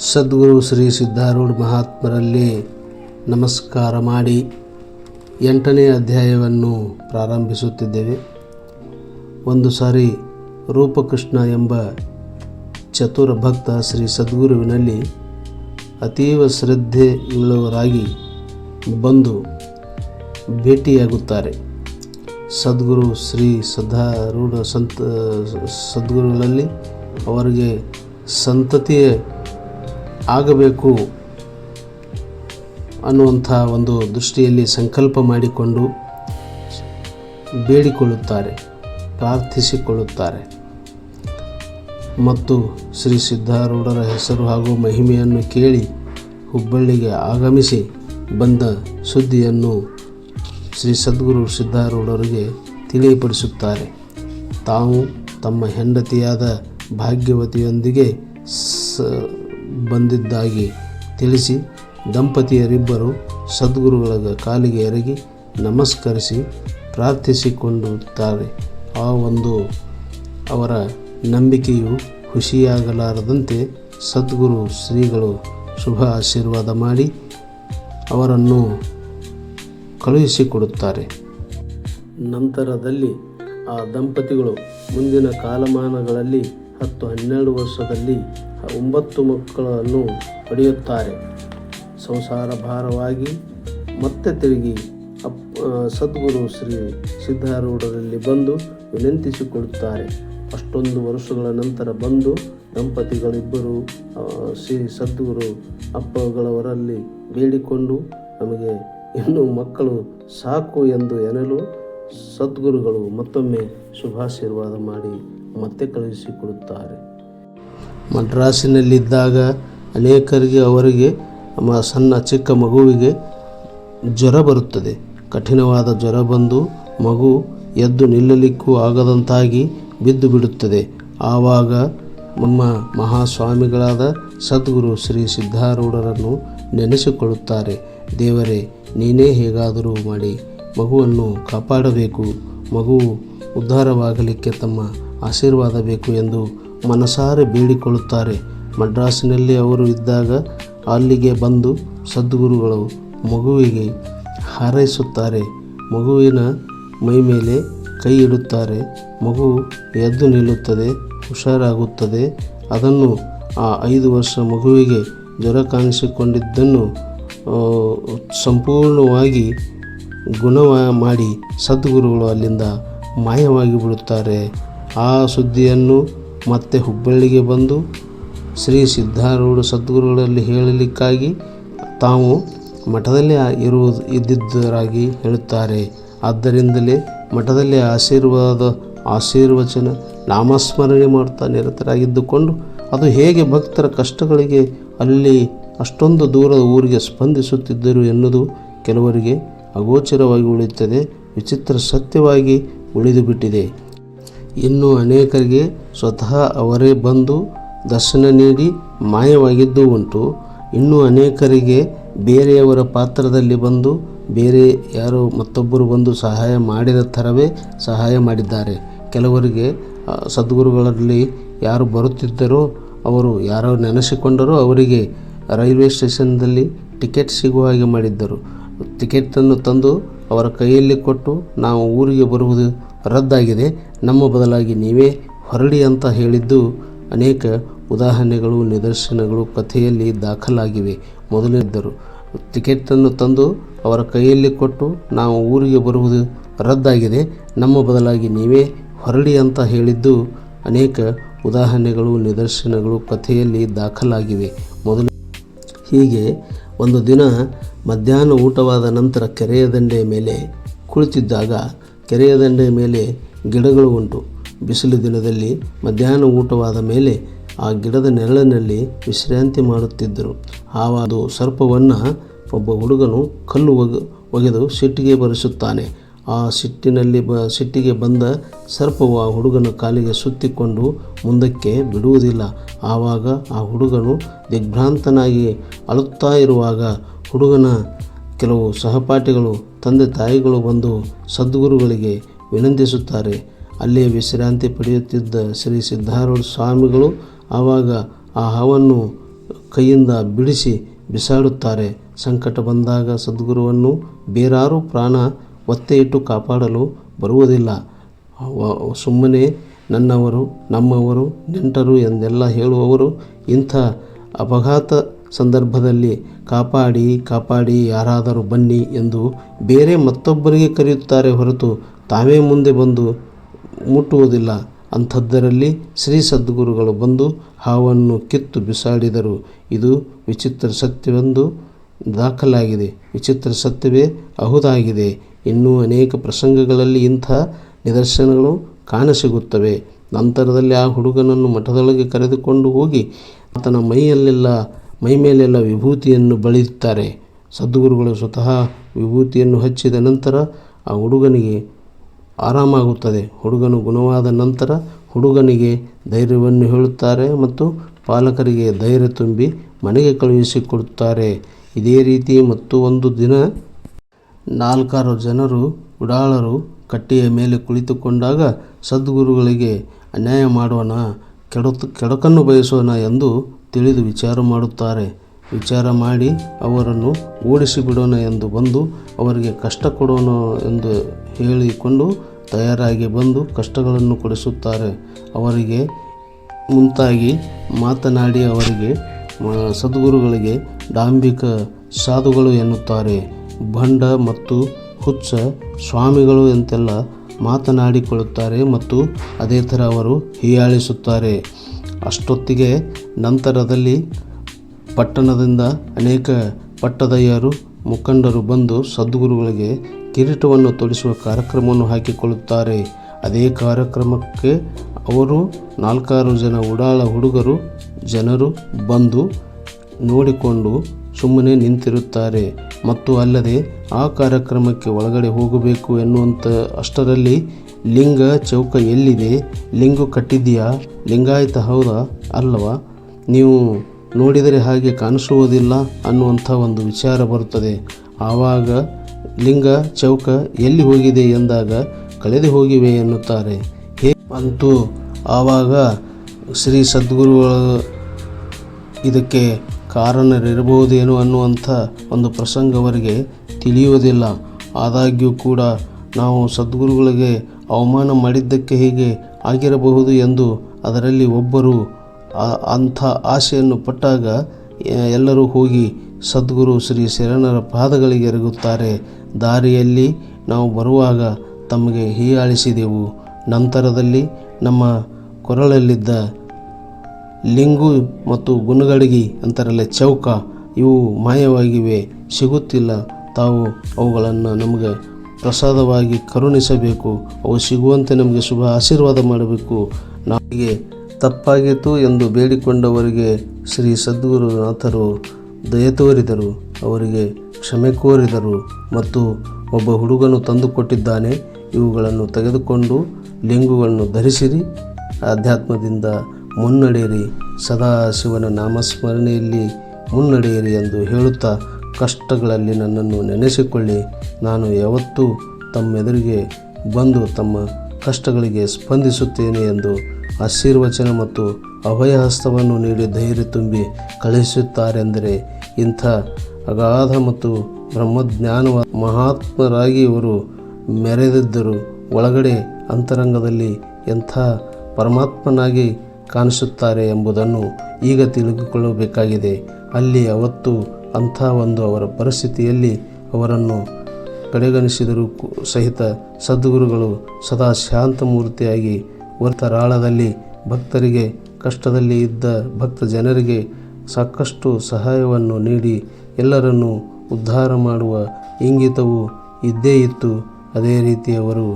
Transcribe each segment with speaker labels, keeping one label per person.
Speaker 1: ಸದ್ಗುರು ಶ್ರೀ ಸಿದ್ಧಾರೂಢ ಮಹಾತ್ಮರಲ್ಲಿ ನಮಸ್ಕಾರ ಮಾಡಿ ಎಂಟನೇ ಅಧ್ಯಾಯವನ್ನು ಪ್ರಾರಂಭಿಸುತ್ತಿದ್ದೇವೆ. ಒಂದು ಸಾರಿ ರೂಪಕೃಷ್ಣ ಎಂಬ ಚತುರ ಭಕ್ತ ಶ್ರೀ ಸದ್ಗುರುವಿನಲ್ಲಿ ಅತೀವ ಶ್ರದ್ಧೆ ಉಳ್ಳವರಾಗಿ ಬಂದು ಭೇಟಿಯಾಗುತ್ತಾರೆ. ಸದ್ಗುರು ಶ್ರೀ ಸದಾರೂಢ ಸಂತ, ಸದ್ಗುರುಗಳಲ್ಲಿ ಅವರಿಗೆ ಸಂತತಿ ಆಗಬೇಕು ಅನ್ನುವಂಥ ಒಂದು ದೃಷ್ಟಿಯಲ್ಲಿ ಸಂಕಲ್ಪ ಮಾಡಿಕೊಂಡು ಬೇಡಿಕೊಳ್ಳುತ್ತಾರೆ, ಪ್ರಾರ್ಥಿಸಿಕೊಳ್ಳುತ್ತಾರೆ. ಮತ್ತು ಶ್ರೀ ಸಿದ್ಧಾರೂಢರ ಹೆಸರು ಹಾಗೂ ಮಹಿಮೆಯನ್ನು ಕೇಳಿ ಹುಬ್ಬಳ್ಳಿಗೆ ಆಗಮಿಸಿ ಬಂದ ಸುದ್ದಿಯನ್ನು ಶ್ರೀ ಸದ್ಗುರು ಸಿದ್ಧಾರೂಢರಿಗೆ ತಿಳಿಯಪಡಿಸುತ್ತಾರೆ. ತಾವು ತಮ್ಮ ಹೆಂಡತಿಯಾದ ಭಾಗ್ಯವತಿಯೊಂದಿಗೆ ಬಂದಿದ್ದಾಗಿ ತಿಳಿಸಿ ದಂಪತಿಯರಿಬ್ಬರು ಸದ್ಗುರುಗಳ ಕಾಲಿಗೆ ಎರಗಿ ನಮಸ್ಕರಿಸಿ ಪ್ರಾರ್ಥಿಸಿಕೊಂಡುತ್ತಾರೆ ಆ ಒಂದು ಅವರ ನಂಬಿಕೆಯು ಖುಷಿಯಾಗಲಾರದಂತೆ ಸದ್ಗುರು ಶ್ರೀಗಳು ಶುಭ ಆಶೀರ್ವಾದ ಮಾಡಿ ಅವರನ್ನು ಕಳುಹಿಸಿಕೊಡುತ್ತಾರೆ. ನಂತರದಲ್ಲಿ ಆ ದಂಪತಿಗಳು ಮುಂದಿನ ಕಾಲಮಾನಗಳಲ್ಲಿ ಹತ್ತು ಹನ್ನೆರಡು ವರ್ಷದಲ್ಲಿ ಒಂಬತ್ತು ಮಕ್ಕಳನ್ನು ಪಡೆಯುತ್ತಾರೆ. ಸಂಸಾರ ಭಾರವಾಗಿ ಮತ್ತೆ ತಿರುಗಿ ಅಪ್ ಸದ್ಗುರು ಶ್ರೀ ಸಿದ್ಧಾರೂಢರಲ್ಲಿ ಬಂದು ವಿನಂತಿಸಿಕೊಳ್ಳುತ್ತಾರೆ ಅಷ್ಟೊಂದು ವರ್ಷಗಳ ನಂತರ ಬಂದು ದಂಪತಿಗಳಿಬ್ಬರು ಶ್ರೀ ಸದ್ಗುರು ಅಪ್ಪಗಳವರಲ್ಲಿ ಬೇಡಿಕೊಂಡು ನಮಗೆ ಇನ್ನೂ ಮಕ್ಕಳು ಸಾಕು ಎಂದು ಎನಲು ಸದ್ಗುರುಗಳು ಮತ್ತೊಮ್ಮೆ ಶುಭಾಶೀರ್ವಾದ ಮಾಡಿ ಮತ್ತೆ ಕಳುಹಿಸಿಕೊಡುತ್ತಾರೆ. ಮದ್ರಾಸಿನಲ್ಲಿದ್ದಾಗ ಅನೇಕರಿಗೆ ಅವರಿಗೆ, ನಮ್ಮ ಸಣ್ಣ ಚಿಕ್ಕ ಮಗುವಿಗೆ ಜ್ವರ ಬರುತ್ತದೆ. ಕಠಿಣವಾದ ಜ್ವರ ಬಂದು ಮಗು ಎದ್ದು ನಿಲ್ಲಲಿಕ್ಕೂ ಆಗದಂತಾಗಿ ಬಿದ್ದು ಬಿಡುತ್ತದೆ. ಆವಾಗ ನಮ್ಮ ಮಹಾಸ್ವಾಮಿಗಳಾದ ಸದ್ಗುರು ಶ್ರೀ ಸಿದ್ಧಾರೂಢರನ್ನು ನೆನೆಸಿಕೊಳ್ಳುತ್ತಾರೆ. ದೇವರೇ, ನೀನೇ ಹೇಗಾದರೂ ಮಾಡಿ, ಮಗುವನ್ನು ಕಾಪಾಡಬೇಕು. ಮಗು ಉದ್ಧಾರವಾಗಲಿಕ್ಕೆ ತಮ್ಮ ಆಶೀರ್ವಾದ ಬೇಕು ಎಂದು ಮನಸಾರೆ ಬೇಡಿಕೊಳ್ಳುತ್ತಾರೆ. ಮಡ್ರಾಸಿನಲ್ಲಿ ಅವರು ಇದ್ದಾಗ ಅಲ್ಲಿಗೆ ಬಂದು ಸದ್ಗುರುಗಳು ಮಗುವಿಗೆ ಹಾರೈಸುತ್ತಾರೆ. ಮಗುವಿನ ಮೈ ಮೇಲೆ ಕೈ ಇಡುತ್ತಾರೆ. ಮಗು ಎದ್ದು ನಿಲ್ಲುತ್ತದೆ, ಹುಷಾರಾಗುತ್ತದೆ. ಅದನ್ನು ಆ ಐದು ವರ್ಷ ಮಗುವಿಗೆ ಜ್ವರ ಕಾಣಿಸಿಕೊಂಡಿದ್ದನ್ನು ಸಂಪೂರ್ಣವಾಗಿ ಗುಣ ಮಾಡಿ ಸದ್ಗುರುಗಳು ಅಲ್ಲಿಂದ ಮಾಯವಾಗಿ ಬಿಡುತ್ತಾರೆ. ಆ ಸುದ್ದಿಯನ್ನು ಮತ್ತೆ ಹುಬ್ಬಳ್ಳಿಗೆ ಬಂದು ಶ್ರೀ ಸಿದ್ಧಾರೂಢ ಸದ್ಗುರುಗಳಲ್ಲಿ ಹೇಳಲಿಕ್ಕಾಗಿ ತಾವು ಮಠದಲ್ಲಿ ಇರುವುದು ಇದ್ದಿದ್ದರಾಗಿ ಹೇಳುತ್ತಾರೆ. ಆದ್ದರಿಂದಲೇ ಮಠದಲ್ಲಿ ಆಶೀರ್ವಾದ, ಆಶೀರ್ವಚನ, ನಾಮಸ್ಮರಣೆ ಮಾಡ್ತಾ ನಿರತರಾಗಿದ್ದುಕೊಂಡು ಅದು ಹೇಗೆ ಭಕ್ತರ ಕಷ್ಟಗಳಿಗೆ ಅಲ್ಲಿ ಅಷ್ಟೊಂದು ದೂರದ ಊರಿಗೆ ಸ್ಪಂದಿಸುತ್ತಿದ್ದರು ಎನ್ನುವುದು ಕೆಲವರಿಗೆ ಅಗೋಚರವಾಗಿ ಉಳಿಯುತ್ತದೆ. ವಿಚಿತ್ರ ಸತ್ಯವಾಗಿ ಉಳಿದು ಬಿಟ್ಟಿದೆ ಇನ್ನು ಅನೇಕರಿಗೆ ಸ್ವತಃ ಅವರೇ ಬಂದು ದರ್ಶನ ನೀಡಿ ಮಾಯವಾಗಿದ್ದು ಉಂಟು. ಇನ್ನೂ ಅನೇಕರಿಗೆ ಬೇರೆಯವರ ಪಾತ್ರದಲ್ಲಿ ಬಂದು ಬೇರೆ ಯಾರೋ ಮತ್ತೊಬ್ಬರು ಬಂದು ಸಹಾಯ ಮಾಡಿದ ಥರವೇ ಸಹಾಯ ಮಾಡಿದ್ದಾರೆ. ಕೆಲವರಿಗೆ ಸದ್ಗುರುಗಳಲ್ಲಿ ಯಾರು ಬರುತ್ತಿದ್ದರೋ, ಅವರು ಯಾರೋ ನೆನೆಸಿಕೊಂಡರೋ ಅವರಿಗೆ ರೈಲ್ವೆ ಸ್ಟೇಷನ್ದಲ್ಲಿ ಟಿಕೆಟ್ ಸಿಗುವ ಹಾಗೆ ಮಾಡಿದ್ದರು. ಟಿಕೆಟನ್ನು ತಂದು ಅವರ ಕೈಯಲ್ಲಿ ಕೊಟ್ಟು ನಾವು ಊರಿಗೆ ಬರುವುದು ರದ್ದಾಗಿದೆ. ನಮ್ಮ ಬದಲಾಗಿ ನೀವೇ ಹೊರಡಿ ಅಂತ ಹೇಳಿದ್ದು ಅನೇಕ ಉದಾಹರಣೆಗಳು, ನಿದರ್ಶನಗಳು, ಕಥೆಯಲ್ಲಿ ದಾಖಲಾಗಿವೆ. ಮೊದಲಿದ್ದರು ಟಿಕೆಟನ್ನು ತಂದು ಅವರ ಕೈಯಲ್ಲಿ ಕೊಟ್ಟು ನಾವು ಊರಿಗೆ ಬರುವುದು ರದ್ದಾಗಿದೆ. ನಮ್ಮ ಬದಲಾಗಿ ನೀವೇ ಹೊರಡಿ ಅಂತ ಹೇಳಿದ್ದು ಅನೇಕ ಉದಾಹರಣೆಗಳು, ನಿದರ್ಶನಗಳು, ಕಥೆಯಲ್ಲಿ ದಾಖಲಾಗಿವೆ. ಮೊದಲು ಹೀಗೆ ಒಂದು ದಿನ ಮಧ್ಯಾಹ್ನ ಊಟವಾದ ನಂತರ ಕೆರೆಯ ದಂಡೆಯ ಮೇಲೆ ಕುಳಿತಿದ್ದಾಗ ಕೆರೆಯ ದಂಡೆಯ ಮೇಲೆ ಗಿಡಗಳು ಉಂಟು. ಬಿಸಿಲು ದಿನದಲ್ಲಿ ಮಧ್ಯಾಹ್ನ ಊಟವಾದ ಮೇಲೆ ಆ ಗಿಡದ ನೆರಳಿನಲ್ಲಿ ವಿಶ್ರಾಂತಿ ಮಾಡುತ್ತಿದ್ದರು. ಆವಾದು ಸರ್ಪವನ್ನು ಒಬ್ಬ ಹುಡುಗನು ಕಲ್ಲು ಒಗ, ಒಗೆದು ಸಿಟ್ಟಿಗೆ ಬರೆಸುತ್ತಾನೆ. ಆ ಸಿಟ್ಟಿನಲ್ಲಿ ಬ, ಸಿಟ್ಟಿಗೆ ಬಂದ ಸರ್ಪವು ಆ ಹುಡುಗನ ಕಾಲಿಗೆ ಸುತ್ತಿಕೊಂಡು ಮುಂದಕ್ಕೆ ಬಿಡುವುದಿಲ್ಲ. ಆವಾಗ ಆ ಹುಡುಗನು ದಿಗ್ಭ್ರಾಂತನಾಗಿ ಅಳುತ್ತಾ ಇರುವಾಗ ಹುಡುಗನ ಕೆಲವು ಸಹಪಾಠಿಗಳು, ತಂದೆ ತಾಯಿಗಳು ಬಂದು ಸದ್ಗುರುಗಳಿಗೆ ವಿನಂತಿಸುತ್ತಾರೆ. ಅಲ್ಲಿ ವಿಶ್ರಾಂತಿ ಪಡೆಯುತ್ತಿದ್ದ ಶ್ರೀ ಸಿದ್ಧಾರೂಢ ಸ್ವಾಮಿಗಳು ಆವಾಗ ಆ ಹಾವನ್ನು ಕೈಯಿಂದ ಬಿಡಿಸಿ ಬಿಸಾಡುತ್ತಾರೆ. ಸಂಕಟ ಬಂದಾಗ ಸದ್ಗುರುವನ್ನು ಬೇರಾರು ಪ್ರಾಣ ಒತ್ತೆ ಇಟ್ಟು ಕಾಪಾಡಲು ಬರುವುದಿಲ್ಲ. ಸುಮ್ಮನೆ ನನ್ನವರು, ನಮ್ಮವರು, ನೆಂಟರು ಎಂದೆಲ್ಲ ಹೇಳುವವರು ಇಂಥ ಅಪಘಾತ ಸಂದರ್ಭದಲ್ಲಿ ಕಾಪಾಡಿ ಕಾಪಾಡಿ, ಯಾರಾದರೂ ಬನ್ನಿ ಎಂದು ಬೇರೆ ಮತ್ತೊಬ್ಬರಿಗೆ ಕರೆಯುತ್ತಾರೆ ಹೊರತು ತಾವೇ ಮುಂದೆ ಬಂದು ಮುಟ್ಟುವುದಿಲ್ಲ. ಅಂಥದ್ದರಲ್ಲಿ ಶ್ರೀ ಸದ್ಗುರುಗಳು ಬಂದು ಹಾವನ್ನು ಕಿತ್ತು ಬಿಸಾಡಿದರು. ಇದು ವಿಚಿತ್ರ ಸತ್ಯವೆಂದು ದಾಖಲಾಗಿದೆ. ವಿಚಿತ್ರ ಸತ್ಯವೇ ಅಹುದಾಗಿದೆ. ಇನ್ನೂ ಅನೇಕ ಪ್ರಸಂಗಗಳಲ್ಲಿ ಇಂಥ ನಿದರ್ಶನಗಳು ಕಾಣಸಿಗುತ್ತವೆ. ನಂತರದಲ್ಲಿ ಆ ಹುಡುಗನನ್ನು ಮಠದೊಳಗೆ ಕರೆದುಕೊಂಡು ಹೋಗಿ ಆತನ ಮೈಯಲ್ಲೆಲ್ಲ ಮೈ ಮೇಲೆಲ್ಲ ವಿಭೂತಿಯನ್ನು ಬಳಿಯುತ್ತಾರೆ. ಸದ್ಗುರುಗಳು ಸ್ವತಃ ವಿಭೂತಿಯನ್ನು ಹಚ್ಚಿದ ನಂತರ ಆ ಹುಡುಗನಿಗೆ ಆರಾಮಾಗುತ್ತದೆ. ಹುಡುಗನು ಗುಣವಾದ ನಂತರ ಹುಡುಗನಿಗೆ ಧೈರ್ಯವನ್ನು ಹೇಳುತ್ತಾರೆ ಮತ್ತು ಪಾಲಕರಿಗೆ ಧೈರ್ಯ ತುಂಬಿ ಮನೆಗೆ ಕಳುಹಿಸಿಕೊಡುತ್ತಾರೆ. ಇದೇ ರೀತಿ ಮತ್ತು ಒಂದು ದಿನ ನಾಲ್ಕಾರು ಜನರು ಉಡಾಳರು ಕಟ್ಟೆಯ ಮೇಲೆ ಕುಳಿತುಕೊಂಡಾಗ ಸದ್ಗುರುಗಳಿಗೆ ಅನ್ಯಾಯ ಮಾಡೋಣ ಕೆಡತ್ ಕೆಡಕನ್ನು ಬಯಸೋಣ ಎಂದು ತಿಳಿದು ವಿಚಾರ ಮಾಡುತ್ತಾರೆ. ವಿಚಾರ ಮಾಡಿ ಅವರನ್ನು ಓಡಿಸಿಬಿಡೋಣ ಎಂದು ಬಂದು ಅವರಿಗೆ ಕಷ್ಟ ಕೊಡೋಣ ಎಂದು ಹೇಳಿಕೊಂಡು ತಯಾರಾಗಿ ಬಂದು ಕಷ್ಟಗಳನ್ನು ಕೊಡಿಸುತ್ತಾರೆ. ಅವರಿಗೆ ಮುಂತಾಗಿ ಮಾತನಾಡಿ ಅವರಿಗೆ ಸದ್ಗುರುಗಳಿಗೆ ಡಾಂಬಿಕ ಸಾಧುಗಳು ಎನ್ನುತ್ತಾರೆ. ಭಂಡ ಮತ್ತು ಹುಚ್ಚ ಸ್ವಾಮಿಗಳು ಎಂತೆಲ್ಲ ಮಾತನಾಡಿಕೊಳ್ಳುತ್ತಾರೆ ಮತ್ತು ಅದೇ ಥರ ಅವರು ಹೀಯಾಳಿಸುತ್ತಾರೆ. ಅಷ್ಟೊತ್ತಿಗೆ ನಂತರದಲ್ಲಿ ಪಟ್ಟಣದಿಂದ ಅನೇಕ ಪಟ್ಟದಯ್ಯರು, ಮುಖಂಡರು ಬಂದು ಸದ್ಗುರುಗಳಿಗೆ ಕಿರೀಟವನ್ನು ತೊಡಿಸುವ ಕಾರ್ಯಕ್ರಮವನ್ನು ಹಾಕಿಕೊಳ್ಳುತ್ತಾರೆ. ಅದೇ ಕಾರ್ಯಕ್ರಮಕ್ಕೆ ಅವರು ನಾಲ್ಕಾರು ಜನ ಉಡಾಳ ಹುಡುಗರು, ಜನರು ಬಂದು ನೋಡಿಕೊಂಡು ಸುಮ್ಮನೆ ನಿಂತಿರುತ್ತಾರೆ. ಮತ್ತು ಅಲ್ಲದೆ ಆ ಕಾರ್ಯಕ್ರಮಕ್ಕೆ ಒಳಗಡೆ ಹೋಗಬೇಕು ಎನ್ನುವಂಥ ಅಷ್ಟರಲ್ಲಿ ಲಿಂಗ ಚೌಕ ಎಲ್ಲಿದೆ? ಲಿಂಗು ಕಟ್ಟಿದೆಯಾ ಲಿಂಗಾಯತ ಹೌದಾ? ಅಲ್ಲವಾ? ನೀವು ನೋಡಿದರೆ ಹಾಗೆ ಕಾಣಿಸುವುದಿಲ್ಲ ಅನ್ನುವಂಥ ಒಂದು ವಿಚಾರ ಬರುತ್ತದೆ. ಆವಾಗ ಲಿಂಗ ಚೌಕ ಎಲ್ಲಿ ಹೋಗಿದೆ ಎಂದಾಗ ಕಳೆದು ಹೋಗಿವೆ ಎನ್ನುತ್ತಾರೆ. ಹೇ ಅಂತೂ ಆವಾಗ ಶ್ರೀ ಸದ್ಗುರುಗಳು ಇದಕ್ಕೆ ಕಾರಣರಿರಬಹುದೇನು ಅನ್ನುವಂಥ ಒಂದು ಪ್ರಸಂಗ ಅವರಿಗೆ ತಿಳಿಯುವುದಿಲ್ಲ. ಆದಾಗ್ಯೂ ಕೂಡ ನಾವು ಸದ್ಗುರುಗಳಿಗೆ ಅವಮಾನ ಮಾಡಿದ್ದಕ್ಕೆ ಹೀಗೆ ಆಗಿರಬಹುದು ಎಂದು ಅದರಲ್ಲಿ ಒಬ್ಬರು ಅಂಥ ಆಸೆಯನ್ನು ಪಟ್ಟಾಗ ಎಲ್ಲರೂ ಹೋಗಿ ಸದ್ಗುರು ಶ್ರೀ ಶರಣರ ಪಾದಗಳಿಗೆ ಎರಗುತ್ತಾರೆ. ದಾರಿಯಲ್ಲಿ ನಾವು ಬರುವಾಗ ತಮಗೆ ಹೀಯಾಳಿಸಿದೆವು. ನಂತರದಲ್ಲಿ ನಮ್ಮ ಕೊರಳಲ್ಲಿದ್ದ ಲಿಂಗು ಮತ್ತು ಗುಣಗಡಿಗಿ ಅಂತಾರಲ್ಲ ಚೌಕ, ಇವು ಮಾಯವಾಗಿವೆ, ಸಿಗುತ್ತಿಲ್ಲ. ತಾವು ಅವುಗಳನ್ನು ನಮಗೆ ಪ್ರಸಾದವಾಗಿ ಕರುಣಿಸಬೇಕು. ಅವು ಸಿಗುವಂತೆ ನಮಗೆ ಶುಭ ಆಶೀರ್ವಾದ ಮಾಡಬೇಕು. ನಮಗೆ ತಪ್ಪಾಗಿತ್ತು ಎಂದು ಬೇಡಿಕೊಂಡವರಿಗೆ ಶ್ರೀ ಸದ್ಗುರುನಾಥರು ದಯ ತೋರಿದರು, ಅವರಿಗೆ ಕ್ಷಮೆ ಕೋರಿದರು ಮತ್ತು ಒಬ್ಬ ಹುಡುಗನು ತಂದುಕೊಟ್ಟಿದ್ದಾನೆ. ಇವುಗಳನ್ನು ತೆಗೆದುಕೊಂಡು ಲಿಂಗುಗಳನ್ನು ಧರಿಸಿರಿ, ಆಧ್ಯಾತ್ಮದಿಂದ ಮುನ್ನಡೆಯಿರಿ ಸದಾ ಶಿವನ ನಾಮಸ್ಮರಣೆಯಲ್ಲಿ ಮುನ್ನಡೆಯಿರಿ ಎಂದು ಹೇಳುತ್ತಾ ಕಷ್ಟಗಳಲ್ಲಿ ನನ್ನನ್ನು ನೆನೆಸಿಕೊಳ್ಳಿ. ನಾನು ಯಾವತ್ತೂ ತಮ್ಮೆದುರಿಗೆ ಬಂದು ತಮ್ಮ ಕಷ್ಟಗಳಿಗೆ ಸ್ಪಂದಿಸುತ್ತೇನೆ ಎಂದು ಆಶೀರ್ವಚನ ಮತ್ತು ಅಭಯ ಹಸ್ತವನ್ನು ನೀಡಿ ಧೈರ್ಯ ತುಂಬಿ ಕಳುಹಿಸುತ್ತಾರೆಂದರೆ ಇಂಥ ಅಗಾಧ ಮತ್ತು ಬ್ರಹ್ಮಜ್ಞಾನವ ಮಹಾತ್ಮರಾಗಿ ಇವರು ಮೆರೆದಿದ್ದರು ಒಳಗಡೆ ಅಂತರಂಗದಲ್ಲಿ ಎಂಥ ಪರಮಾತ್ಮನಾಗಿ ಕಾಣಿಸುತ್ತಾರೆ ಎಂಬುದನ್ನು ಈಗ ತಿಳಿದುಕೊಳ್ಳಬೇಕಾಗಿದೆ. ಅಲ್ಲಿ ಅವತ್ತು ಅಂಥ ಒಂದು ಅವರ ಪರಿಸ್ಥಿತಿಯಲ್ಲಿ ಅವರನ್ನು ಕಡೆಗಣಿಸಿದರೂ ಸಹಿತ ಸದ್ಗುರುಗಳು ಸದಾ ಶಾಂತಮೂರ್ತಿಯಾಗಿ ವರ್ತರಾಳದಲ್ಲಿ ಭಕ್ತರಿಗೆ, ಕಷ್ಟದಲ್ಲಿ ಇದ್ದ ಭಕ್ತ ಜನರಿಗೆ ಸಾಕಷ್ಟು ಸಹಾಯವನ್ನು ನೀಡಿ ಎಲ್ಲರನ್ನೂ ಉದ್ಧಾರ ಮಾಡುವ ಇಂಗಿತವು ಇದ್ದೇ ಇತ್ತು. ಅದೇ ರೀತಿ ಅವರು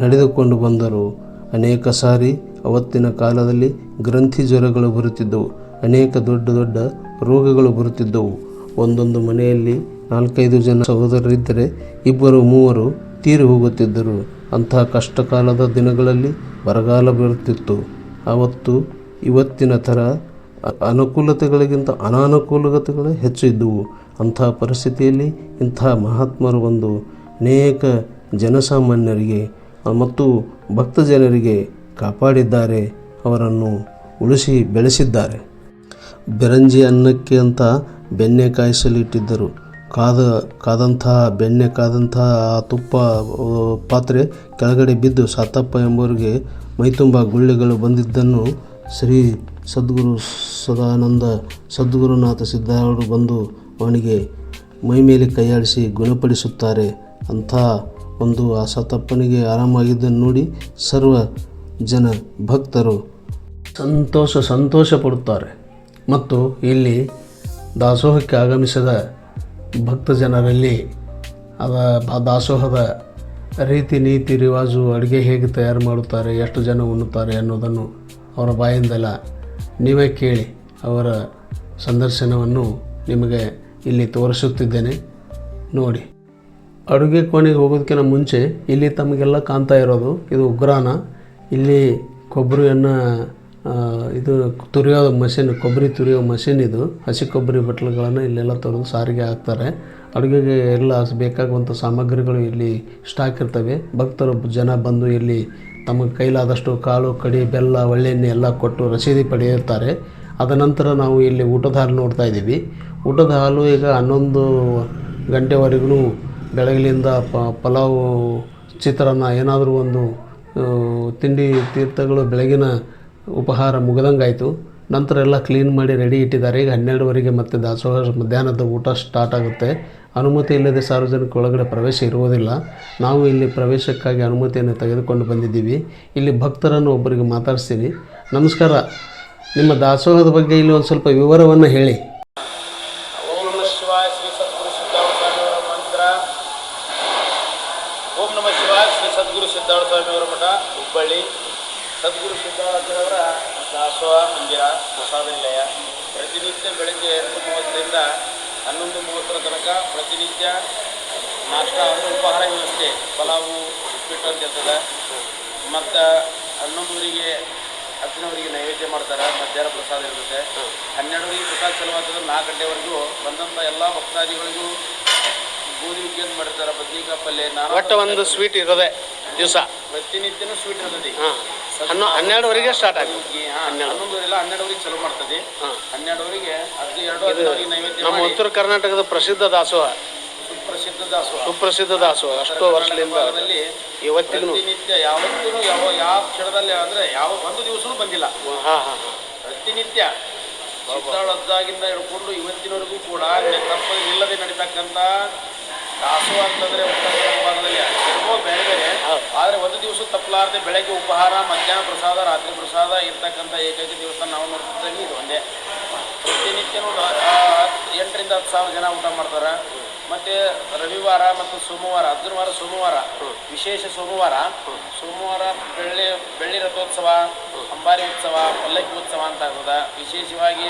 Speaker 1: ನಡೆದುಕೊಂಡು ಬಂದರು. ಅನೇಕ ಸಾರಿ ಅವತ್ತಿನ ಕಾಲದಲ್ಲಿ ಗ್ರಂಥಿ ಜ್ವರಗಳು ಬರುತ್ತಿದ್ದವು. ಅನೇಕ ದೊಡ್ಡ ದೊಡ್ಡ ರೋಗಗಳು ಬರುತ್ತಿದ್ದವು. ಒಂದೊಂದು ಮನೆಯಲ್ಲಿ ನಾಲ್ಕೈದು ಜನ ಸಹೋದರರಿದ್ದರೆ ಇಬ್ಬರು, ಮೂವರು ತೀರಿ ಹೋಗುತ್ತಿದ್ದರು. ಅಂತಹ ಕಷ್ಟಕಾಲದ ದಿನಗಳಲ್ಲಿ ಬರಗಾಲ ಬರುತ್ತಿತ್ತು ಆವತ್ತು ಇವತ್ತಿನ ಥರ ಅನುಕೂಲತೆಗಳಿಗಿಂತ ಅನಾನುಕೂಲತೆಗಳೇ ಹೆಚ್ಚು ಇದ್ದವು. ಅಂಥ ಪರಿಸ್ಥಿತಿಯಲ್ಲಿ ಇಂಥ ಮಹಾತ್ಮರು ಒಂದು ಅನೇಕ ಜನಸಾಮಾನ್ಯರಿಗೆ ಮತ್ತು ಭಕ್ತ ಜನರಿಗೆ ಕಾಪಾಡಿದ್ದಾರೆ, ಅವರನ್ನು ಉಳಿಸಿ ಬೆಳೆಸಿದ್ದಾರೆ. ಬೆರಂಜಿ ಅನ್ನಕ್ಕೆ ಅಂತ ಬೆಣ್ಣೆ ಕಾಯಿಸಲು ಇಟ್ಟಿದ್ದರು. ಕಾದ ಕಾದಂತಹ ಬೆಣ್ಣೆ ಕಾದಂತಹ ಆ ತುಪ್ಪ ಪಾತ್ರೆ ಕೆಳಗಡೆ ಬಿದ್ದು ಸಾತಪ್ಪ ಎಂಬುವರಿಗೆ ಮೈತುಂಬ ಗುಳ್ಳೆಗಳು ಬಂದಿದ್ದನ್ನು ಶ್ರೀ ಸದ್ಗುರು ಸದಾನಂದ ಸದ್ಗುರುನಾಥ ಸಿದ್ಧಾರೂಢರು ಬಂದು ಅವನಿಗೆ ಮೈಮೇಲೆ ಕೈಯಾಡಿಸಿ ಗುಣಪಡಿಸುತ್ತಾರೆ. ಅಂಥ ಒಂದು ಆ ಸತಪ್ಪನಿಗೆ ಆರಾಮಾಗಿದ್ದನ್ನು ನೋಡಿ ಸರ್ವ ಜನ ಭಕ್ತರು ಸಂತೋಷ ಸಂತೋಷ ಪಡುತ್ತಾರೆ ಮತ್ತು ಇಲ್ಲಿ ದಾಸೋಹಕ್ಕೆ ಆಗಮಿಸಿದ ಭಕ್ತ ಜನರಲ್ಲಿ ಅದ ದಾಸೋಹದ ರೀತಿ ನೀತಿ ರಿವಾಜು ಅಡುಗೆ ಹೇಗೆ ತಯಾರು ಮಾಡುತ್ತಾರೆ, ಎಷ್ಟು ಜನ ಉಣ್ಣುತ್ತಾರೆ ಅನ್ನೋದನ್ನು ಅವರ ಬಾಯಿಂದೆಲ್ಲ ನೀವೇ ಕೇಳಿ ಅವರ ಸಂದರ್ಶನವನ್ನು ನಿಮಗೆ ಇಲ್ಲಿ ತೋರಿಸುತ್ತಿದ್ದೇನೆ. ನೋಡಿ, ಅಡುಗೆ ಕೋಣೆಗೆ ಹೋಗೋದಕ್ಕಿಂತ ಮುಂಚೆ ಇಲ್ಲಿ ತಮಗೆಲ್ಲ ಕಾಣ್ತಾ ಇರೋದು ಇದು ಉಗ್ರಾನ. ಇಲ್ಲಿ ಕೊಬ್ಬರಿಯನ್ನು ಇದು ತುರಿಯೋ ಮಷೀನ್, ಕೊಬ್ಬರಿ ತುರಿಯೋ ಮಷೀನ್ ಇದು. ಹಸಿ ಕೊಬ್ಬರಿ ಬಟ್ಲುಗಳನ್ನು ಇಲ್ಲೆಲ್ಲ ತೊಳೆದು ಸಾರಿಗೆ ಹಾಕ್ತಾರೆ. ಅಡುಗೆಗೆ ಎಲ್ಲ ಬೇಕಾಗುವಂಥ ಸಾಮಗ್ರಿಗಳು ಇಲ್ಲಿ ಸ್ಟಾಕ್ ಇರ್ತವೆ. ಭಕ್ತರು ಜನ ಬಂದು ಇಲ್ಲಿ ತಮಗೆ ಕೈಲಾದಷ್ಟು ಕಾಳು, ಕಡಿ, ಬೆಲ್ಲ, ಒಳ್ಳೆಣ್ಣೆ ಎಲ್ಲ ಕೊಟ್ಟು ರಸೀದಿ ಪಡೆಯುತ್ತಾರೆ. ಅದ ನಂತರ ನಾವು ಇಲ್ಲಿ ಊಟದ ಹಾಲು ನೋಡ್ತಾ ಇದ್ದೀವಿ. ಊಟದ ಹಾಲು ಈಗ ಹನ್ನೊಂದು ಗಂಟೆವರೆಗೂ ಬೆಳಗಿನಿಂದ ಪ, ಪಲಾವು ಚಿತ್ರಾನ್ನ ಏನಾದರೂ ಒಂದು ತಿಂಡಿ ತೀರ್ಥಗಳು ಬೆಳಗಿನ ಉಪಹಾರ ಮುಗಿದಂಗಾಯಿತು. ನಂತರ ಎಲ್ಲ ಕ್ಲೀನ್ ಮಾಡಿ ರೆಡಿ ಇಟ್ಟಿದ್ದಾರೆ. ಈಗ ಹನ್ನೆರಡುವರೆಗೆ ಮತ್ತೆ ದಾಸೋಹ ಮಧ್ಯಾಹ್ನದ ಊಟ ಸ್ಟಾರ್ಟ್ ಆಗುತ್ತೆ. ಅನುಮತಿ ಇಲ್ಲದೆ ಸಾರ್ವಜನಿಕ ಒಳಗಡೆ ಪ್ರವೇಶ ಇರುವುದಿಲ್ಲ. ನಾವು ಇಲ್ಲಿ ಪ್ರವೇಶಕ್ಕಾಗಿ ಅನುಮತಿಯನ್ನು ತೆಗೆದುಕೊಂಡು ಬಂದಿದ್ದೀವಿ. ಇಲ್ಲಿ ಭಕ್ತರನ್ನು ಒಬ್ಬರಿಗೆ ಮಾತಾಡಿಸ್ತೀನಿ. ನಮಸ್ಕಾರ. ನಿಮ್ಮ ದಾಸೋಹದ ಬಗ್ಗೆ ಇಲ್ಲಿ ಒಂದು ಸ್ವಲ್ಪ ವಿವರವನ್ನು ಹೇಳಿ.
Speaker 2: ಓಂ ನಮಃ ಶಿವಾಯ ಶ್ರೀ ಸದ್ಗುರು ಸಿದ್ಧಾರ್ಥ ಸ್ವಾಮಿಯವರ ಮಠ ಹುಬ್ಬಳ್ಳಿ. ಸದ್ಗುರು ಸಿದ್ಧಾರ್ಥರವರ ದಾಸೋಹ ಮಂದಿರ ಪ್ರಸಾದ ನಿಲಯ ಪ್ರತಿನಿತ್ಯ ಬೆಳಗ್ಗೆ ಎರಡು ಮೂವತ್ತರಿಂದ ಹನ್ನೊಂದು ಮೂವತ್ತರ ತನಕ ಪ್ರತಿನಿತ್ಯ ನಾಷ್ಟ ಅಂದರೆ ಉಪಹಾರ ವ್ಯವಸ್ಥೆ ಪಲಾವು ಉಪ್ಪಿಟ್ಟು ಅಂತ ಇರ್ತದೆ. ಮತ್ತು ಹನ್ನೊಂದುವರೆಗೆ ಹತ್ತಿನವರಿಗೆ ನೈವೇದ್ಯ ಮಾಡ್ತಾರೆ ಮಧ್ಯಾಹ್ನ ಪ್ರಸಾದ ಇರುತ್ತೆ. ಹನ್ನೆರಡುವರೆಗೆ ಪ್ರಸಾದ ಚಲುವಾಗ್ತದೆ ನಾಲ್ಕು ಗಂಟೆವರೆಗೂ. ಬಂದಂಥ ಎಲ್ಲ ಭಕ್ತಾದಿಗಳಿಗೂ ಗೋಧಿ ಹುಗ್ಗಿ ಮಾಡಿರ್ತಾರೆ ಬದ್ನಿಕಾಯಿ ಪಲ್ಯ ನಾನು
Speaker 3: ಒಟ್ಟು ಒಂದು ಸ್ವೀಟ್ ಇರೋದೆ ದಿವಸ.
Speaker 2: ಪ್ರತಿನಿತ್ಯನೂ ಸ್ವೀಟ್ ಇರ್ತದೆ.
Speaker 3: ಹಾಂ. ಹನ್ನೊ ಹನ್ನೆರಡುವರೆಗೆ ಸ್ಟಾರ್ಟ್ ಆಗಿ
Speaker 2: ಹುಗ್ಗಿ ಹಾಂ ಹನ್ನೊಂದುವರೆಲ್ಲ ಹನ್ನೆರಡುವರೆಗೆ ಚಲೋ ಮಾಡ್ತದೆ. ಹನ್ನೆರಡುವರೆಗೆ ಹತ್ತು ಎರಡು ಹದಿನವರೆಗೆ ನೈವೇದ್ಯ
Speaker 3: ನಮ್ಮ ಉತ್ತರ ಕರ್ನಾಟಕದ ಪ್ರಸಿದ್ಧ ದಾಸೋಹ.
Speaker 2: ಸುಪ್ರಸಿದ್ಧ ದಾಸೋಹ.
Speaker 3: ಸುಪ್ರಸಿದ್ಧ ದಾಸೋಹ. ಅಷ್ಟು ವರ್ಷದಿಂದ ಇವತ್ತಿಗೂ
Speaker 2: ಪ್ರತಿನಿತ್ಯ ಯಾವತ್ತೂ ಯಾವ ಯಾವ ಕ್ಷಣದಲ್ಲಿ ಅಂದರೆ ಯಾವ ಒಂದು ದಿವಸನೂ ಬಂದಿಲ್ಲ.
Speaker 3: ಹಾಂ ಹಾಂ
Speaker 2: ಪ್ರತಿನಿತ್ಯ ಸಿದ್ದಾಳದ್ದಾಗಿಂದ ಹಿಡ್ಕೊಂಡು ಇವತ್ತಿನವರೆಗೂ ಕೂಡ ತಪ್ಪ ನಿಲ್ಲದೆ ನಡೀತಕ್ಕಂಥ ದಾಸೋಹ ಅಂತಂದರೆ ಉತ್ತರ ಕನ್ನಡ ಭಾಗದಲ್ಲಿ ಬೇರೆ ಬೇರೆ. ಆದರೆ ಒಂದು ದಿವಸ ತಪ್ಪಲಾರದೆ ಬೆಳಗ್ಗೆ ಉಪಹಾರ, ಮಧ್ಯಾಹ್ನ ಪ್ರಸಾದ, ರಾತ್ರಿ ಪ್ರಸಾದ, ಇರ್ತಕ್ಕಂಥ ಏಕೈಕ ದೇವಸ್ಥಾನ ನಾವು ನೋಡ್ತಿದ್ದಂಗೆ ಇದು ಒಂದೇ. ಪ್ರತಿನಿತ್ಯನೂ ಎಂಟರಿಂದ ಹತ್ತು ಸಾವಿರ ಜನ ಊಟ ಮಾಡ್ತಾರೆ. ಮತ್ತು ರವಿವಾರ ಮತ್ತು ಸೋಮವಾರ ಹದಿನ ವಾರ ಸೋಮವಾರ, ವಿಶೇಷ ಸೋಮವಾರ ಸೋಮವಾರ ಬೆಳ್ಳಿ ಬೆಳ್ಳಿ ರಥೋತ್ಸವ, ಅಂಬಾರಿ ಉತ್ಸವ ಪಲ್ಲಕ್ಕಿ ಉತ್ಸವ ಅಂತ ಆಗ್ತದೆ. ವಿಶೇಷವಾಗಿ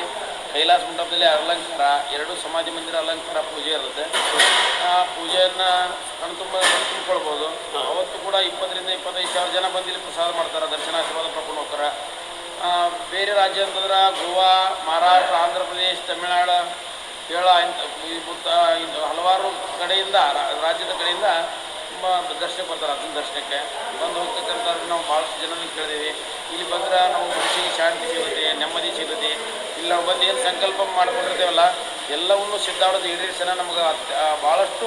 Speaker 2: ಕೈಲಾಸ ಮಂಟಪದಲ್ಲಿ ಅಲಂಕಾರ ಎರಡು ಸಮಾಧಿ ಮಂದಿರ ಅಲಂಕಾರ ಪೂಜೆ ಇರುತ್ತೆ. ಆ ಪೂಜೆಯನ್ನು ಕಣ್ತುಂಬ ತುಂಬಿಕೊಳ್ಬೋದು ಅವತ್ತು ಕೂಡ ಇಪ್ಪತ್ತರಿಂದ ಇಪ್ಪತ್ತೈದು ಸಾವಿರ ಜನ ಬಂದು ಇಲ್ಲಿ ಪ್ರಸಾದ ಮಾಡ್ತಾರೆ ದರ್ಶನಾಶೀರ್ವಾದ ಪಡ್ಕೊಂಡು ಹೋಗ್ತಾರೆ. ಬೇರೆ ರಾಜ್ಯ ಅಂತಂದ್ರೆ ಗೋವಾ ಮಹಾರಾಷ್ಟ್ರ ಆಂಧ್ರ ಪ್ರದೇಶ ತಮಿಳುನಾಡು ಕೇರಳ ಇಂಥ ಇದು ಹಲವಾರು ಕಡೆಯಿಂದ ರಾಜ್ಯದ ಕಡೆಯಿಂದ ತುಂಬ ದರ್ಶನ ಬರ್ತಾರೆ ಅದನ್ನ ದರ್ಶನಕ್ಕೆ. ಬಂದು ಹೋಗ್ತಕ್ಕಂಥ ನಾವು ಭಾಳಷ್ಟು ಜನ ಕೇಳಿದ್ದೀವಿ. ಇಲ್ಲಿ ಬಂದ್ರೆ ನಾವು ಮನಸ್ಸಿಗೆ ಶಾಂತಿ ಸಿಗುತ್ತೆ ನೆಮ್ಮದಿ ಸಿಗುತ್ತೆ. ಇಲ್ಲಿ ನಾವು ಬಂದು ಏನು ಸಂಕಲ್ಪ ಮಾಡ್ಕೊಂಡಿರ್ತೇವಲ್ಲ ಎಲ್ಲವನ್ನೂ ಇಡೀ ಈಡೇರಿಸನ ನಮ್ಗೆ ಭಾಳಷ್ಟು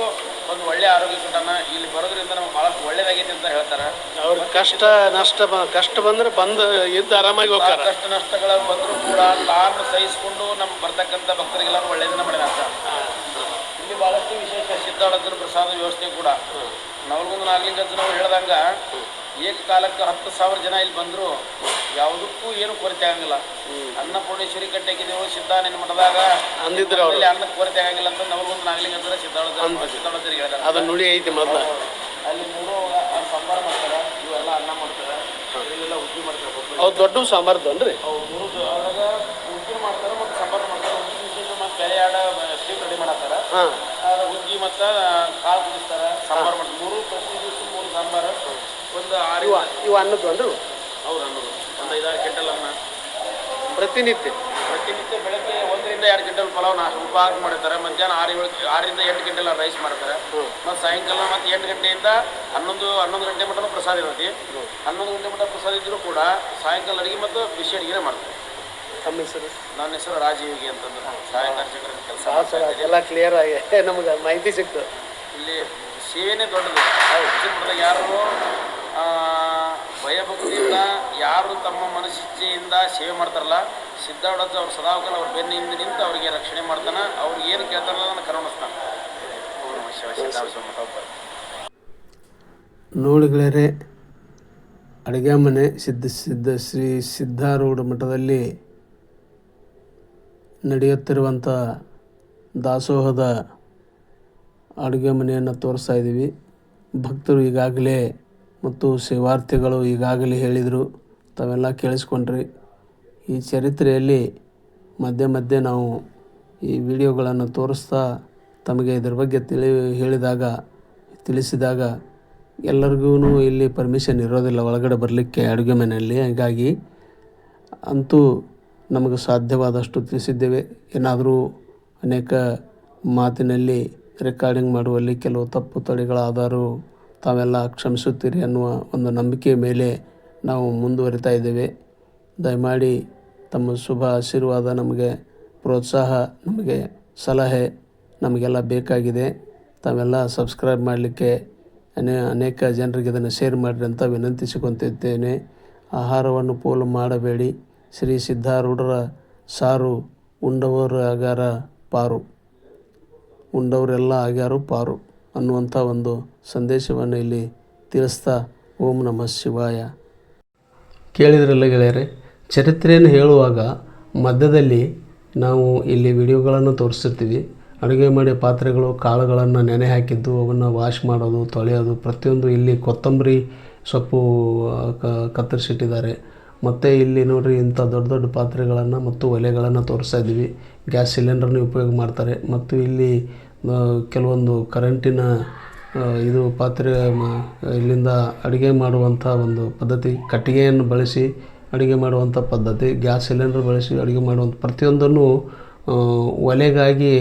Speaker 2: ಒಂದು ಒಳ್ಳೆಯ ಆರೋಗ್ಯ ಕೊಟ್ಟಾನ ಇಲ್ಲಿ ಬರೋದ್ರಿಂದ ನಮ್ಗೆ ಭಾಳಷ್ಟು ಒಳ್ಳೇದಾಗೈತಿ ಅಂತ ಹೇಳ್ತಾರೆ.
Speaker 3: ಅವ್ರ ಕಷ್ಟ ನಷ್ಟ ಕಷ್ಟ ಬಂದ್ರೆ ಬಂದು ಇದ್ದು ಆರಾಮಾಗಿ ಹೋಗ್ತಾರೆ.
Speaker 2: ಕಷ್ಟ ನಷ್ಟಗಳ ಬಂದರೂ ಕೂಡ ತಾನು ಸಹಿಸಿಕೊಂಡು ನಮ್ಮ ಬರ್ತಕ್ಕಂಥ ಭಕ್ತರಿಗೆಲ್ಲ ಒಳ್ಳೆಯದನ್ನ ಮಾಡಿದ ಅಂತ. ಇಲ್ಲಿ ಭಾಳಷ್ಟು ವಿಶೇಷ ಸಿದ್ಧಾಡೋದ್ರ ಪ್ರಸಾದ ವ್ಯವಸ್ಥೆ ಕೂಡ. ನವಲಗುಂದ ನಾಗಲಿಂಗಜ್ಜನವ್ರು ಹೇಳ್ದಂಗ ಏಕಕಾಲಕ್ಕೆ ಹತ್ತು ಸಾವಿರ ಜನ ಇಲ್ಲಿ ಬಂದರು ಯಾವುದಕ್ಕೂ ಏನು ಕೊರತೆ ಆಗಂಗಿಲ್ಲ. ಅನ್ನಪೂರ್ಣೇಶ್ವರಿ ಕಟ್ಟೆಗಿದ್ದೇವು ಸಿದ್ಧಾನಿನ ಮಠದಾಗ.
Speaker 3: ಅಂದಿದ್ರು ಅವ್ರು.
Speaker 2: ಅಲ್ಲಿ ಅನ್ನಕ್ಕೆ ಕೊರತೆ ಆಗಂಗಿಲ್ಲ ಅಂತ ನವಲಗುಂದ ಅಂದ್ರೆ. ಸಿದ್ಧಾಳ ಸಿದ್ಧಾಳದರಿಗೆ ಹೇಳ್ತಾರೆ
Speaker 3: ಅದು ನುಡಿ ಐತಿ ಮೊದಲ.
Speaker 2: ಅಲ್ಲಿ ಮೂರು ಸಂಬಾರ ಮಾಡ್ತಾರೆ. ಇವೆಲ್ಲ ಅನ್ನ ಮಾಡ್ತಾರೆ. ಇಲ್ಲೆಲ್ಲ ಹುಗ್ಗಿ ಮಾಡ್ತಾರೆ.
Speaker 3: ಅವು ದೊಡ್ಡ ಸಾಮರ್ಥ್ಯನ್ರಿ
Speaker 2: ಅವು ಮೂರು ಅದ್ರಾಗ ಹುಗ್ಗಿ ಮಾಡ್ತಾರೆ ಮತ್ತು ಸಾಂಬಾರು ಮಾಡ್ತಾರೆ. ವಿಶೇಷ ಮತ್ತು ಬೇರೆ ಎರಡು ಸ್ಟೀಮ್ ರೆಡಿ ಮಾಡ್ತಾರೆ
Speaker 3: ಉದ್ದಿ
Speaker 2: ಅದ್ರ ಮತ್ತು ಕಾಳು ಕುದಿಸ್ತಾರೆ. ಸಾಂಬಾರು ಮಾಡ್ತಾರೆ ಮೂರು ಪ್ರತಿ ದಿವಸ ಮೂರು ಸಾಂಬಾರು. ಒಂದು ಆರು
Speaker 3: ಇವ ಅನ್ನದ್ದು ಅನ್ರಿ
Speaker 2: ಅವ್ರು ಅನ್ನೋದು ಒಂದು ಐದಾರು ಕ್ವಿಂಟಲ್ ಅನ್ನ.
Speaker 3: ಪ್ರತಿನಿತ್ಯ.
Speaker 2: ಪ್ರತಿನಿತ್ಯ ಬೆಳಗ್ಗೆ ಒಂದರಿಂದ ಎರಡು ಕ್ವಿಂಟಲ್ ಪಲಾವ್ ನಾ ಉಪಹಾರ ಮಾಡಿರ್ತಾರೆ. ಮಧ್ಯಾಹ್ನ ಆರು ಏಳು ಆರರಿಂದ ಎಂಟು ಕ್ವಿಂಟಲ್ ರೈಸ್ ಮಾಡ್ತಾರೆ. ಮತ್ತು ಸಾಯಂಕಾಲ ಮತ್ತು ಎಂಟು ಗಂಟೆಯಿಂದ ಹನ್ನೊಂದು ಹನ್ನೊಂದು ಗಂಟೆ ಮಟ್ಟ ಪ್ರಸಾದ ಇರುತ್ತೆ. ಹನ್ನೊಂದು ಗಂಟೆ ಮಟ್ಟ ಪ್ರಸಾದ ಇದ್ದರೂ ಕೂಡ ಸಾಯಂಕಾಲ ಅಡುಗೆ ಮತ್ತು ಬಿಸಿ ಅಡುಗೆ ಮಾಡ್ತಾರೆ.
Speaker 3: ತಮ್ಮ ಹೆಸರು?
Speaker 2: ನನ್ನ ಹೆಸರು ರಾಜೀವಿಗೆ ಅಂತಂದು. ಸಹಾಯಕ ಅರ್ಚಕರ ಕೆಲಸ
Speaker 3: ಅದೆಲ್ಲ ಕ್ಲಿಯರ್ ಆಗಿ. ನಮಗೆ ಮಾಹಿತಿ ಸಿಕ್ತು.
Speaker 2: ಇಲ್ಲಿ ಸೇವೆನೇ ದೊಡ್ಡದು. ಮಟ್ಟದಾಗ ಯಾರು? ಯಾರು ತಮ್ಮ ಮನಸ್ಸಿಚ್ಛೆಯಿಂದ ಸೇವೆ ಮಾಡ್ತಾರಲ್ಲ ಸಿದ್ಧಾರೂಢಜ್ಜ ಅವ್ರು ಸದಾಕಾಲ ಅವ್ರ ಬೆನ್ನಿಂದ ನಿಂತು ಅವರಿಗೆ ರಕ್ಷಣೆ ಮಾಡ್ತಾನೆ. ಅವ್ರಿಗೆ ಏನು ಕೇಳ್ತಾರಲ್ಲ ಅದನ್ನು ಕರುಣಿಸ್ತಾನೆ.
Speaker 4: ನೋಡುಗಳೇ ಅಡುಗೆ ಮನೆ ಸಿದ್ಧ ಸಿದ್ಧ ಶ್ರೀ ಸಿದ್ಧಾರೂಢ ಮಠದಲ್ಲಿ ನಡೆಯುತ್ತಿರುವಂಥ ದಾಸೋಹದ ಅಡುಗೆ ಮನೆಯನ್ನು ತೋರಿಸ್ತಾ ಇದ್ದೀವಿ. ಭಕ್ತರು ಈಗಾಗಲೇ ಮತ್ತು ಸೇವಾರ್ಥಿಗಳು ಈಗಾಗಲೇ ಹೇಳಿದರು. ತಾವೆಲ್ಲ ಕೇಳಿಸ್ಕೊಂಡ್ರಿ. ಈ ಚರಿತ್ರೆಯಲ್ಲಿ ಮಧ್ಯೆ ಮಧ್ಯೆ ನಾವು ಈ ವಿಡಿಯೋಗಳನ್ನು ತೋರಿಸ್ತಾ ತಮಗೆ ಇದ್ರ ಬಗ್ಗೆ ತಿಳಿ ಹೇಳಿದಾಗ, ತಿಳಿಸಿದಾಗ ಎಲ್ಲರಿಗೂ ಇಲ್ಲಿ ಪರ್ಮಿಷನ್ ಇರೋದಿಲ್ಲ ಒಳಗಡೆ ಬರಲಿಕ್ಕೆ ಅಡುಗೆ ಮನೆಯಲ್ಲಿ. ಹಾಗಾಗಿ ಅಂತೂ ನಮಗೆ ಸಾಧ್ಯವಾದಷ್ಟು ತಿಳಿಸಿದ್ದೇವೆ. ಏನಾದರೂ ಅನೇಕ ಮಾತಿನಲ್ಲಿ ರೆಕಾರ್ಡಿಂಗ್ ಮಾಡುವಲ್ಲಿ ಕೆಲವು ತಪ್ಪು ತಡೆಗಳಾದರೂ ತಾವೆಲ್ಲ ಕ್ಷಮಿಸುತ್ತೀರಿ ಅನ್ನುವ ಒಂದು ನಂಬಿಕೆಯ ಮೇಲೆ ನಾವು ಮುಂದುವರಿತಾ ಇದ್ದೇವೆ. ದಯಮಾಡಿ ತಮ್ಮ ಶುಭ ಆಶೀರ್ವಾದ ನಮಗೆ, ಪ್ರೋತ್ಸಾಹ ನಮಗೆ, ಸಲಹೆ ನಮಗೆಲ್ಲ ಬೇಕಾಗಿದೆ. ತಾವೆಲ್ಲ ಸಬ್ಸ್ಕ್ರೈಬ್ ಮಾಡಲಿಕ್ಕೆ ಅನೇ, ಅನೇಕ ಜನರಿಗೆ ಇದನ್ನು ಶೇರ್ ಮಾಡಿರಿ ಅಂತ ವಿನಂತಿಸಿಕೊಂತಿದ್ದೇನೆ. ಆಹಾರವನ್ನು ಪೋಲು ಮಾಡಬೇಡಿ. ಶ್ರೀ ಸಿದ್ಧಾರೂಢರ ಸಾರು ಉಂಡವರ ಆಗ್ಯಾರ ಪಾರು. ಉಂಡವರೆಲ್ಲ ಆಗ್ಯಾರು ಪಾರು ಅನ್ನುವಂಥ ಒಂದು ಸಂದೇಶವನ್ನು ಇಲ್ಲಿ ತಿಳಿಸ್ತಾ ಓಂ ನಮಃ ಶಿವಾಯ.
Speaker 1: ಕೇಳಿದ್ರಲ್ಲ ಗೆಳೆಯರೆ, ಚರಿತ್ರೆಯನ್ನು ಹೇಳುವಾಗ ಮಧ್ಯದಲ್ಲಿ ನಾವು ಇಲ್ಲಿ ವಿಡಿಯೋಗಳನ್ನು ತೋರಿಸಿರ್ತೀವಿ ಅಡುಗೆ ಮಾಡಿ ಪಾತ್ರೆಗಳು, ಕಾಳುಗಳನ್ನು ನೆನೆ ಹಾಕಿದ್ದು, ಅವನ್ನು ವಾಶ್ ಮಾಡೋದು, ತೊಳೆಯೋದು, ಪ್ರತಿಯೊಂದು ಇಲ್ಲಿ ಕೊತ್ತಂಬರಿ ಸೊಪ್ಪು ಕತ್ತರಿಸಿಟ್ಟಿದ್ದಾರೆ. ಮತ್ತು ಇಲ್ಲಿ ನೋಡಿರಿ ಇಂಥ ದೊಡ್ಡ ದೊಡ್ಡ ಪಾತ್ರೆಗಳನ್ನು ಮತ್ತು ಒಲೆಗಳನ್ನು ತೋರಿಸ್ತಾ ಇದ್ದೀವಿ. ಗ್ಯಾಸ್ ಸಿಲಿಂಡರ್ನ ಉಪಯೋಗ ಮಾಡ್ತಾರೆ. ಮತ್ತು ಇಲ್ಲಿ ಕೆಲವೊಂದು ಕರೆಂಟಿನ ಇದು ಪಾತ್ರೆ ಇಲ್ಲಿಂದ ಅಡುಗೆ ಮಾಡುವಂಥ ಒಂದು ಪದ್ಧತಿ. ಕಟ್ಟಿಗೆಯನ್ನು ಬಳಸಿ ಅಡುಗೆ ಮಾಡುವಂಥ ಪದ್ಧತಿ. ಗ್ಯಾಸ್ ಸಿಲಿಂಡರ್ ಬಳಸಿ ಅಡುಗೆ ಮಾಡುವಂಥ ಪ್ರತಿಯೊಂದನ್ನು ಒಲೆಗಾಗಿ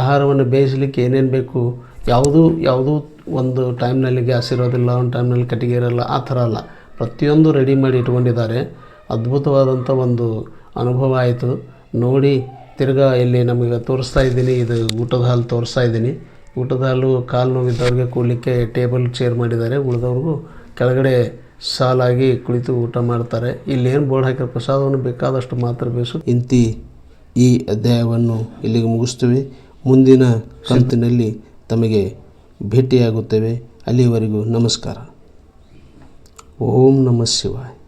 Speaker 1: ಆಹಾರವನ್ನು ಬೇಯಿಸಲಿಕ್ಕೆ ಏನೇನು ಬೇಕು, ಯಾವುದೂ ಯಾವುದೂ ಒಂದು ಟೈಮ್ನಲ್ಲಿ ಗ್ಯಾಸ್ ಇರೋದಿಲ್ಲ, ಒಂದು ಟೈಮ್ನಲ್ಲಿ ಕಟ್ಟಿಗೆ ಇರೋಲ್ಲ, ಆ ಥರ ಅಲ್ಲ. ಪ್ರತಿಯೊಂದು ರೆಡಿ ಮಾಡಿ ಇಟ್ಕೊಂಡಿದ್ದಾರೆ. ಅದ್ಭುತವಾದಂಥ ಒಂದು ಅನುಭವ ಆಯಿತು. ನೋಡಿ, ತಿರ್ಗಾ ಇಲ್ಲಿ ನಮಗೆ ತೋರಿಸ್ತಾ ಇದ್ದೀನಿ. ಇದು ಊಟದ ಹಾಲು ತೋರಿಸ್ತಾ ಇದ್ದೀನಿ. ಊಟದ ಹಾಲು, ಕಾಲು ನೋವಿದ್ದವ್ರಿಗೆ ಕೂಡಲಿಕ್ಕೆ ಟೇಬಲ್, ಚೇರ್ ಮಾಡಿದ್ದಾರೆ. ಉಳಿದವ್ರಿಗೂ ಕೆಳಗಡೆ ಸಾಲಾಗಿ ಕುಳಿತು ಊಟ ಮಾಡ್ತಾರೆ. ಇಲ್ಲೇನು ಬೋರ್ಡ್ ಹಾಕಿರೋ ಪ್ರಸಾದವನ್ನು ಬೇಕಾದಷ್ಟು ಮಾತ್ರ ಬೇಸು ಇಂತಿ ಈ ಅಧ್ಯಾಯವನ್ನು ಇಲ್ಲಿಗೆ ಮುಗಿಸ್ತೀವಿ. ಮುಂದಿನ ಕಂತಿನಲ್ಲಿ ತಮಗೆ ಭೇಟಿಯಾಗುತ್ತೇವೆ. ಅಲ್ಲಿಯವರೆಗೂ ನಮಸ್ಕಾರ. ಓಂ ನಮಃ ಶಿವಾಯ.